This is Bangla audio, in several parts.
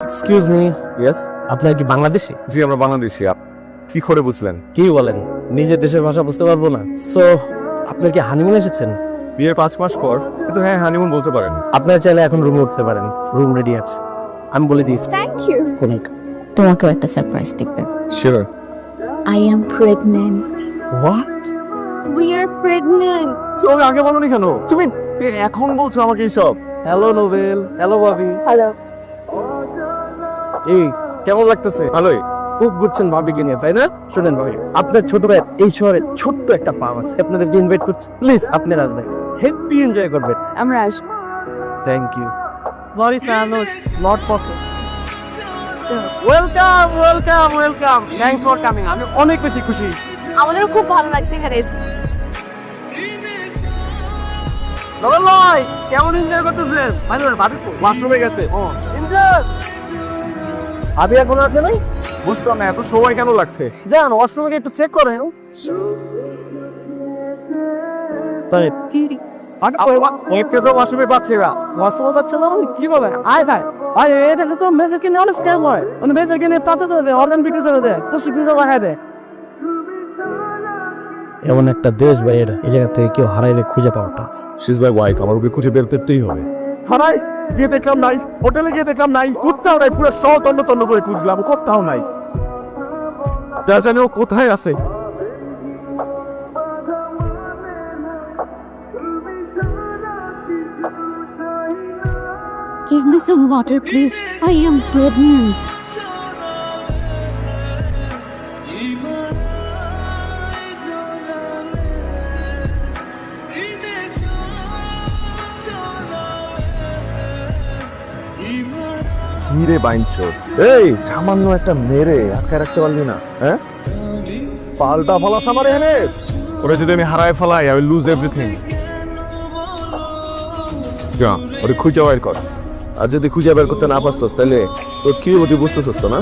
এক্সকিউজ মি ইয়েস আপনার কি বাংলাদেশি? জি আমরা বাংলাদেশি। আপ- কি করে বুঝলেন? কি বলেন? নিজের দেশের ভাষা বুঝতে পারব না। সো আপনার কি হানিমুন এসেছেন? বিয়ের পাঁচ মাস পর কিন্তু হ্যাঁ হানিমুন বলতে পারেন। আপনার চাইলে এখন রুমে উঠতে পারেন। রুম রেডি আছে। আমি বলে দিয়েছি থ্যাংক ইউ কোন তোমাকেও একটা সারপ্রাইজ দিবে sure I am pregnant what we are pregnant তুমি আগে বলনি কেন? তুমি এখন বলছো আমাকে এইসব। হ্যালো নোবেল হ্যালো ভাবি হ্যালো এই কেমন লাগতেছে? ভালোই। খুব ঘুরছেন ভাবিকে নিয়ে তাই না? শুনেন ভাবি আপনার ছোট ভাই এই শহরে ছোট্ট একটা পাম আছে। আপনাদেরকে ইনভাইট করছি। প্লিজ আপনারা আসবেন। হেপি এনজয় করবেন। আমরা আসব। Thank you sorry sir not possible welcome welcome welcome thanks for coming আমি অনেক বেশি খুশি। আমাদেরও খুব ভালো লাগছে এখানে কেমন এনজয় করতেছেন? ভাই ভাবি ওয়াশরুমে গেছে। ও। এনজয় ভাবি এখন আসবে নাই? বুঝলাম না এত সময় কেন লাগছে? যান ওয়াশরুমে একটু চেক করেন। তাই ওয়েবকে তো ওয়াশরুমে পাচ্ছে না ওয়াশরুমে পাচ্ছে না মানে কি বলে? আয় ভাই। আয় তো মেয়েদেরকে নিয়ে অনেক স্ক্যাম হয়। মানে মেয়েদেরকে নিয়ে পাতে করে দেয় অর্গান বিক্রি করে দেয় পুষ্টি বিক্রি লাগায় দেয় এমন একটা দেশ ভাই এটা এই জায়গা থেকে কেউ হারাইলে খুঁজে পাওয়া টাফ শিস বাই ওয়াইক আমার ওকে খুঁজে বের করতেই হবে। হারাই? গিয়ে দেখলাম নাই হোটেলে গিয়ে দেখলাম নাই কোথাও নাই পুরো সহ তন্ন তন্ন করে খুঁজলাম কোথাও নাই যা জানি ও কোথায় আছে Give me some water, please. I am pregnant. হিরে বাইনচোর এই, সামান্য একটা মেরে আটকায় রাখতে পারলি না হ্যাঁ? পাল্টা ফলাস আমার এখানে ওরে যদি আমি হারায় ফেলাই আই উইল লুজ এভরিথিং যা, ওরে খুঁজে বের কর। আর যদি খুঁজে বের করতে না পারছস, তাহলে তোর কি বুঝতেছস তো না?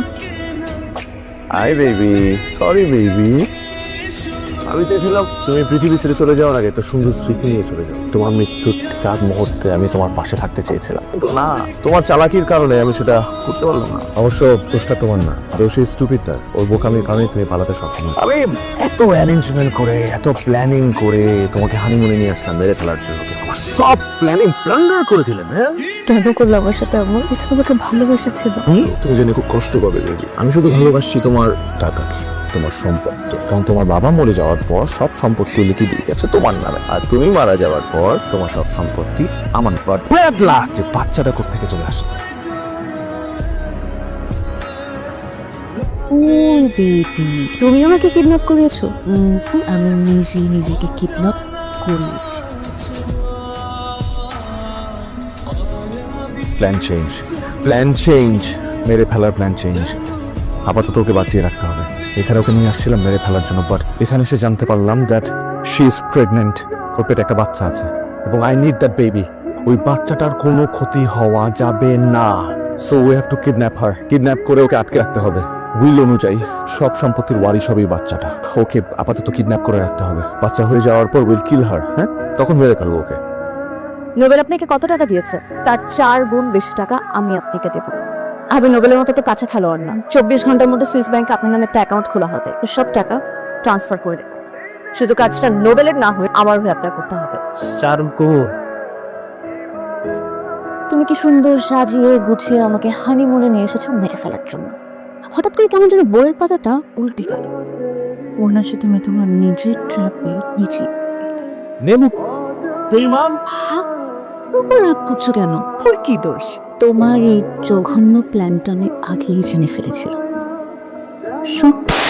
আই বেবি সরি বেবি আমি চেয়েছিলাম তুমি পৃথিবী ছেড়ে চলে যাওয়ার আগে একটা সুন্দর স্মৃতি নিয়ে চলে যাও। তোমার মৃত্যুর ঠিক আগ মুহূর্তে আমি তোমার পাশে থাকতে চেয়েছিলাম। কিন্তু না তোমার চালাকির কারণে আমি সেটা করতে পারলাম না। অবশ্য দোষটা তোমার না। দোষ এই স্টুপিডটা ওর বোকামির কারণে তুমি পালাতে সক্ষম। আমি এত অ্যারেঞ্জমেন্ট করে এত প্ল্যানিং করে তোমাকে হানিমুনে নিয়ে আসলাম মেরে ফেলার জন্য সব প্ল্যানিং প্লান্ডার করে দিলেন হ্যাঁ? কেন করল আমার সাথে এমন এটা তোমাকে ভালোবেসেছিল। তুমি জেনে খুব কষ্ট পাবে বেবি আমি শুধু ভালোবাসি তোমার টাকাকে তোমার সম্পত্তি। কারণ তোমার বাবা মরে যাওয়ার পর সব সম্পত্তি লিখে দিয়ে গেছে তোমার নামে। আর তুমি মারা যাওয়ার পর তোমার সব সম্পত্তি আমার যে বাচ্চাটা কোথেকে চলে আসে বেবি তুমি আমাকে কিডন্যাপ করিয়েছো? উম, আমি নিজে নিজেকে কিডন্যাপ করিয়েছি। প্ল্যান চেঞ্জ প্ল্যান চেঞ্জ মেরে ফেলার প্ল্যান চেঞ্জ আপাতত ওকে বাঁচিয়ে রাখতে হবে। এখানে ওকে নিয়ে আসছিলাম মেরে ফেলার জন্য বাট এখানে এসে জানতে পারলাম দ্যাট শি ইজ প্রেগনেন্ট ওর পেটে একটা বাচ্চা আছে। এবং আই নিড দ্যাট বেবি ওই বাচ্চাটার কোনো ক্ষতি হওয়া যাবে না। So we have to kidnap her kidnap করে ওকে আটকে রাখতে হবে। উইল অনুযায়ী সব সম্পত্তির ওয়ারিশ হবে বাচ্চাটা। ওকে আপাতত কিডন্যাপ করে রাখতে হবে। বাচ্চা হয়ে যাওয়ার পর উইল কিল হার হ্যাঁ? তখন মেরে ফেলব ওকে। নোবেল আপনাকে কত টাকা দিয়েছে? তার চার গুণ বেশি টাকা আমি আপনাকে দেবো। আমি নোবেলের মতো তো কাছে খেলোয়াড় না। চব্বিশ ঘণ্টার মধ্যে সুইস ব্যাংকে আপনার নামে একটা অ্যাকাউন্ট খোলা হবে। সব টাকা ট্রান্সফার করে দেবো শুধু কাজটা নোবেলের না হয়ে আমার হয়ে অ্যাপ্লাই করতে হবে। তুমি কি সুন্দর সাজিয়ে গুছিয়ে আমাকে হানিমুনে নিয়ে এসেছ মেরে ফেলার জন্য? হঠাৎ করে কেমন যেন বইয়ের পাতাটা উল্টে গেল। মনে হচ্ছে তুমি তোমার নিজের ট্র্যাপে নিজে নেমু। পরিমাণ উপর রাগ করছ কেন? ওর কি দোষ? তোমার এই জঘন্য প্ল্যানটা আমি আগেই জেনে ফেলেছিলাম। সত্যি।